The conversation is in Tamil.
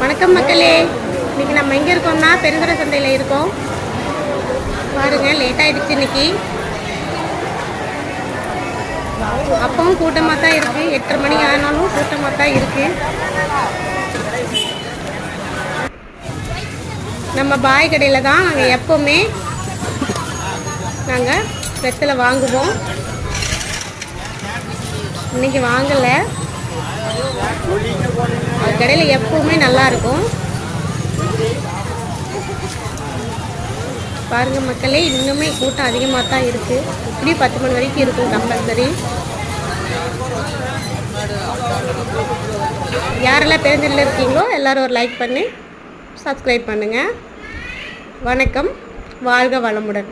வணக்கம் மக்களே. இன்னைக்கு நம்ம எங்கே இருக்கோம்னா பெருந்துறை சந்தையில் இருக்கோம். பாருங்க லேட் ஆயிடுச்சு இன்னைக்கு. அப்பவும் கூட்டமாக தான் இருக்கு. எட்டரை மணி ஆனாலும் கூட்டமாக தான் இருக்கு. நம்ம பாய் கடையில் தான் நாங்கள் எப்போவுமே நாங்கள் வெத்தலை வாங்குவோம். இன்னைக்கு வாங்கலை. கடையில் எப்பவுமே நல்லா இருக்கும். மக்களே இன்னுமே கூட்டம் அதிகமாக தான் இருக்குது இப்படி பத்து மணி வரைக்கும் இருக்கும் கம்பல்சரி யாரெல்லாம் பேருந்தில் இருக்கீங்களோ எல்லாரும் ஒரு லைக் பண்ணி சப்ஸ்கிரைப் பண்ணுங்கள் வணக்கம். வாழ்க வளமுடன்.